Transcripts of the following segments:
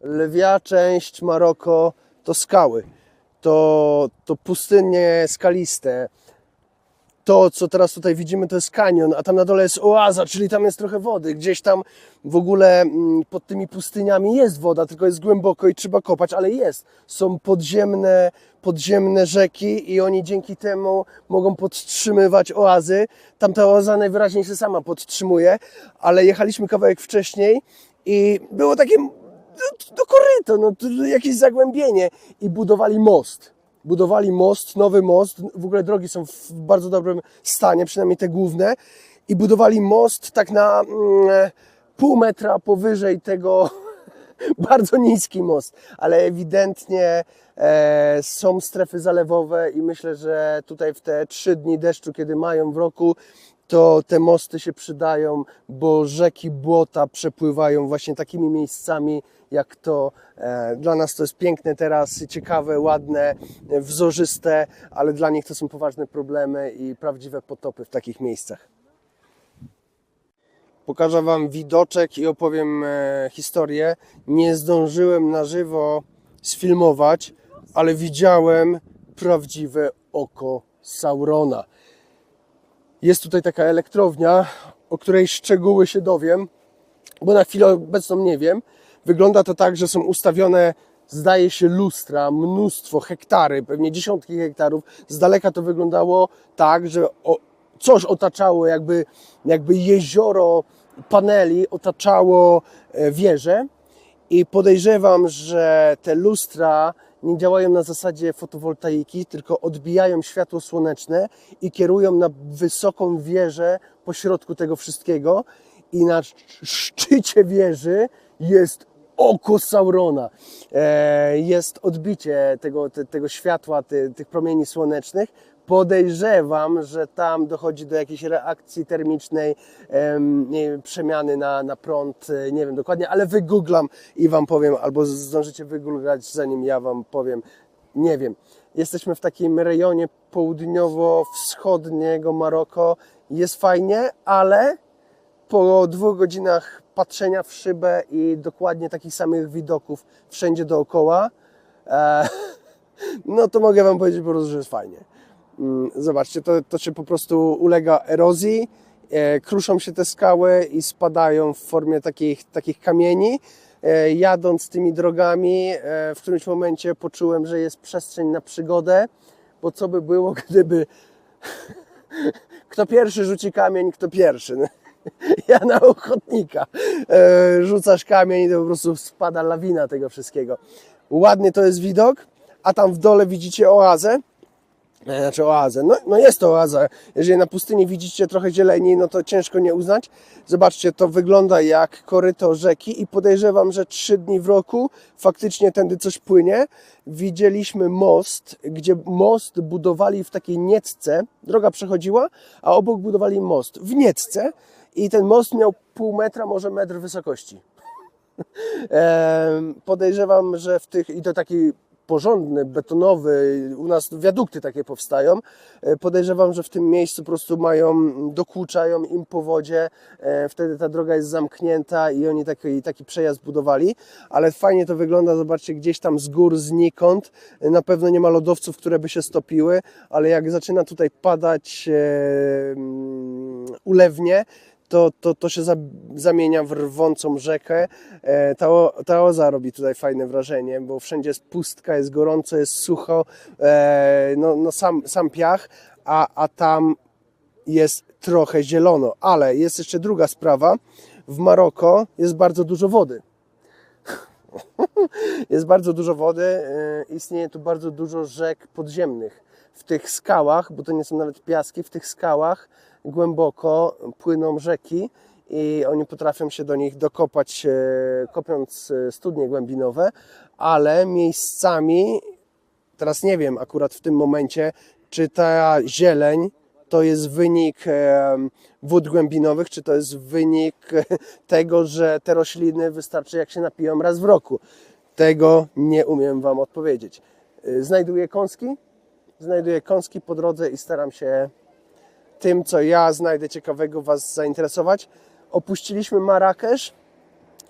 Lwia część Maroko to skały, to, to pustynie skaliste. To, co teraz tutaj widzimy, to jest kanion, a tam na dole jest oaza, czyli tam jest trochę wody. Gdzieś tam w ogóle mm, pod tymi pustyniami jest woda, tylko jest głęboko i trzeba kopać, ale jest. Są podziemne, podziemne rzeki i oni dzięki temu mogą podtrzymywać oazy. Tamta oaza najwyraźniej się sama podtrzymuje, ale jechaliśmy kawałek wcześniej i było takie no, do koryto, no, jakieś zagłębienie. I budowali most. Budowali most, nowy most, w ogóle drogi są w bardzo dobrym stanie, przynajmniej te główne. I budowali most tak na mm, pół metra powyżej tego, bardzo niski most, ale ewidentnie e, są strefy zalewowe i myślę, że tutaj w te trzy dni deszczu, kiedy mają w roku, to te mosty się przydają, bo rzeki, błota przepływają właśnie takimi miejscami, jak to e, dla nas to jest piękne teraz, ciekawe, ładne, wzorzyste, ale dla nich to są poważne problemy i prawdziwe potopy w takich miejscach. Pokażę Wam widoczek i opowiem e, historię. Nie zdążyłem na żywo sfilmować, ale widziałem prawdziwe oko Saurona. Jest tutaj taka elektrownia, o której szczegóły się dowiem, bo na chwilę obecną nie wiem. Wygląda to tak, że są ustawione, zdaje się, lustra, mnóstwo, hektary, pewnie dziesiątki hektarów. Z daleka to wyglądało tak, że coś otaczało, jakby, jakby jezioro paneli otaczało e, wieżę. I podejrzewam, że te lustra nie działają na zasadzie fotowoltaiki, tylko odbijają światło słoneczne i kierują na wysoką wieżę pośrodku tego wszystkiego. I na szczycie wieży jest oko Saurona. E, Jest odbicie tego, te, tego światła, ty, tych promieni słonecznych. Podejrzewam, że tam dochodzi do jakiejś reakcji termicznej, em, wiem, przemiany na, na prąd, e, nie wiem dokładnie, ale wygooglam i Wam powiem, albo zdążycie wygooglać, zanim ja Wam powiem. Nie wiem. Jesteśmy w takim rejonie południowo-wschodniego Maroko. Jest fajnie, ale po dwóch godzinach patrzenia w szybę i dokładnie takich samych widoków wszędzie dookoła, e, no to mogę Wam powiedzieć po prostu, że jest fajnie. Mm, Zobaczcie, to, to się po prostu ulega erozji, e, kruszą się te skały i spadają w formie takich, takich kamieni. E, jadąc tymi drogami, e, w którymś momencie poczułem, że jest przestrzeń na przygodę, bo co by było, gdyby kto pierwszy rzuci kamień, kto pierwszy. no. Ja na ochotnika. Rzucasz kamień i to po prostu spada lawina tego wszystkiego. Ładny to jest widok, a tam w dole widzicie oazę. E, Znaczy oazę. No, no jest to oaza. Jeżeli na pustyni widzicie trochę zieleni, no to ciężko nie uznać. Zobaczcie, to wygląda jak koryto rzeki i podejrzewam, że trzy dni w roku faktycznie tędy coś płynie. Widzieliśmy most, gdzie most budowali w takiej niecce. Droga przechodziła, a obok budowali most w niecce i ten most miał pół metra, może metr wysokości. Podejrzewam, że w tych, i to taki porządny, betonowy, u nas wiadukty takie powstają. E, Podejrzewam, że w tym miejscu po prostu mają, dokuczają im po wodzie, e, wtedy ta droga jest zamknięta i oni taki, taki przejazd budowali, ale fajnie to wygląda, zobaczcie, gdzieś tam z gór, znikąd, E, na pewno nie ma lodowców, które by się stopiły, ale jak zaczyna tutaj padać mm, ulewnie, to, to, to się za, zamienia w rwącą rzekę. E, ta, ta oza robi tutaj fajne wrażenie, bo wszędzie jest pustka, jest gorąco, jest sucho, e, no, no sam, sam piach, a, a tam jest trochę zielono. Ale jest jeszcze druga sprawa. W Maroko jest bardzo dużo wody. jest bardzo dużo wody, e, istnieje tu bardzo dużo rzek podziemnych. W tych skałach, bo to nie są nawet piaski, w tych skałach głęboko płyną rzeki i oni potrafią się do nich dokopać, e, kopiąc e, studnie głębinowe, ale miejscami, teraz nie wiem akurat w tym momencie, czy ta zieleń to jest wynik e, wód głębinowych, czy to jest wynik tego, że te rośliny wystarczy jak się napiją raz w roku. Tego nie umiem Wam odpowiedzieć. Znajduję kąski, znajduję kąski po drodze i staram się tym, co ja znajdę ciekawego, Was zainteresować. Opuściliśmy Marrakesz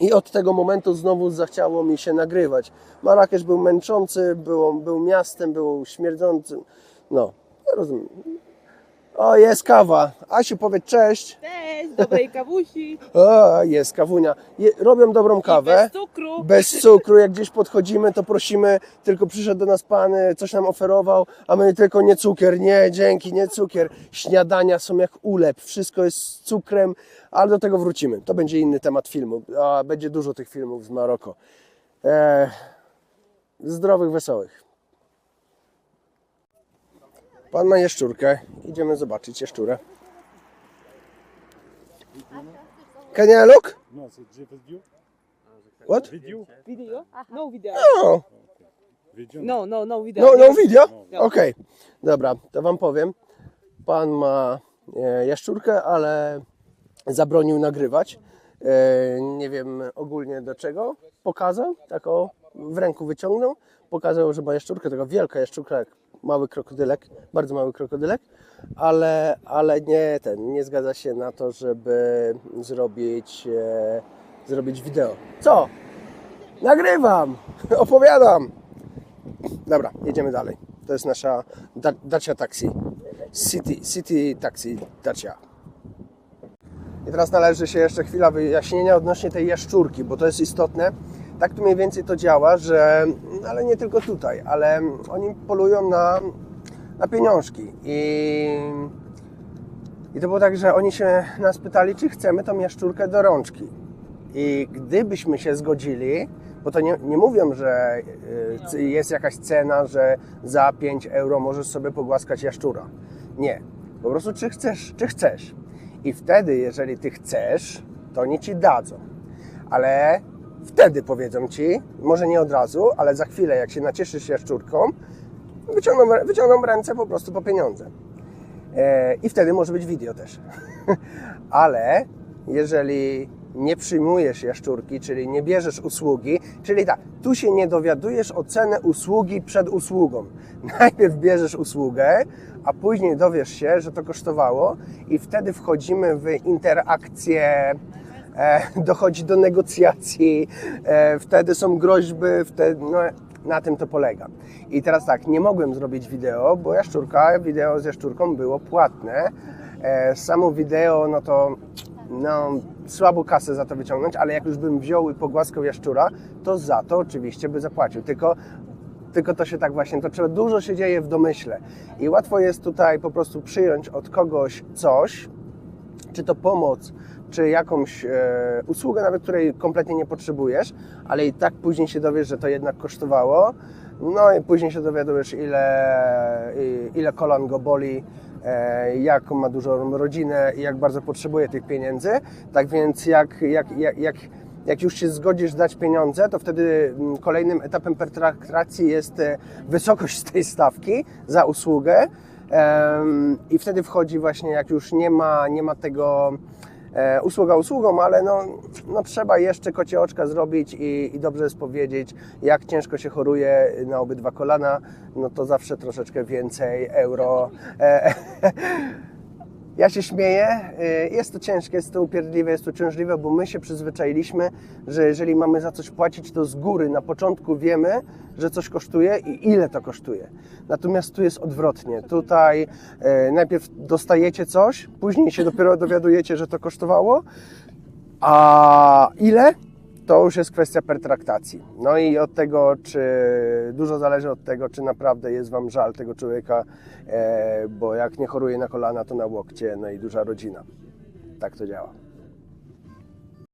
I od tego momentu znowu zachciało mi się nagrywać. Marrakesz był męczący, był, był miastem, był śmierdzącym. No, ja rozumiem. O, jest kawa. Asiu, powiedz cześć. Cześć, dobrej kawusi. O, jest kawunia. Je, robią dobrą kawę. Bez cukru. Bez cukru, jak gdzieś podchodzimy, to prosimy, tylko przyszedł do nas pan, e, coś nam oferował, a my tylko nie cukier, nie, dzięki, nie cukier. Śniadania są jak ulep, wszystko jest z cukrem, ale do tego wrócimy. To będzie inny temat filmu, a będzie dużo tych filmów z Maroko. E, zdrowych, wesołych. Pan ma jaszczurkę, idziemy zobaczyć jaszczurę. Can I look? No. What? Vidéo. Video? No video. Oh. Vidéo. No, no, no video. No, no video? No. Okej, dobra, to wam powiem. Pan ma e, jaszczurkę, ale zabronił nagrywać. E, nie wiem ogólnie do czego. Pokazał, tak o, w ręku wyciągnął. Pokazał, że ma jaszczurkę, taka wielka jaszczurka, jak mały krokodylek, bardzo mały krokodylek, ale, ale nie ten, nie zgadza się na to, żeby zrobić, e, zrobić wideo. Co? Nagrywam, opowiadam. Dobra, jedziemy dalej. To jest nasza da Dacia Taxi. City, City Taxi Dacia. I teraz należy się jeszcze chwila wyjaśnienia odnośnie tej jaszczurki, bo to jest istotne. Tak tu mniej więcej to działa, że, ale nie tylko tutaj, ale oni polują na, na pieniążki. I, I to było tak, że oni się nas pytali, czy chcemy tą jaszczurkę do rączki. I gdybyśmy się zgodzili, bo to nie, nie mówią, że y, jest jakaś cena, że za 5 euro możesz sobie pogłaskać jaszczura. Nie. Po prostu czy chcesz, czy chcesz. I wtedy, jeżeli ty chcesz, to oni ci dadzą. Ale wtedy powiedzą ci, może nie od razu, ale za chwilę, jak się nacieszysz jaszczurką, wyciągną, wyciągną ręce po prostu po pieniądze. E, I wtedy może być video też. Ale jeżeli nie przyjmujesz jaszczurki, czyli nie bierzesz usługi, czyli tak, tu się nie dowiadujesz o cenę usługi przed usługą. Najpierw bierzesz usługę, a później dowiesz się, że to kosztowało i wtedy wchodzimy w interakcję dochodzi do negocjacji, e, wtedy są groźby, wtedy, no, na tym to polega. I teraz tak, nie mogłem zrobić wideo, bo jaszczurka, wideo z jaszczurką było płatne. E, samo wideo, no to no, słabo kasę za to wyciągnąć, ale jak już bym wziął i pogłaskał jaszczura, to za to oczywiście by zapłacił. Tylko tylko to się tak właśnie toczy. Dużo się dzieje w domyśle i łatwo jest tutaj po prostu przyjąć od kogoś coś, czy to pomoc, czy jakąś e, usługę, nawet której kompletnie nie potrzebujesz, ale i tak później się dowiesz, że to jednak kosztowało. No i później się dowiadujesz, ile, ile kolan go boli, e, jaką ma dużą rodzinę i jak bardzo potrzebuje tych pieniędzy. Tak więc jak, jak, jak, jak, jak już się zgodzisz dać pieniądze, to wtedy mm, kolejnym etapem pertraktacji jest e, wysokość tej stawki za usługę. I wtedy wchodzi właśnie, jak już nie ma, nie ma tego e, usługa usługą, ale no, no trzeba jeszcze kocie oczka zrobić i, i dobrze jest powiedzieć, jak ciężko się choruje na obydwa kolana, no to zawsze troszeczkę więcej euro. Ja się śmieję, y, jest to ciężkie, jest to upierdliwe, jest to ciążliwe, bo my się przyzwyczailiśmy, że jeżeli mamy za coś płacić, to z góry na początku wiemy, że coś kosztuje i ile to kosztuje. Natomiast tu jest odwrotnie. Tutaj e, najpierw dostajecie coś, później się dopiero dowiadujecie, że to kosztowało, a ile? To już jest kwestia pertraktacji. No i od tego, czy dużo zależy od tego, czy naprawdę jest Wam żal tego człowieka, e, bo jak nie choruje na kolana, to na łokcie, no i duża rodzina. Tak to działa.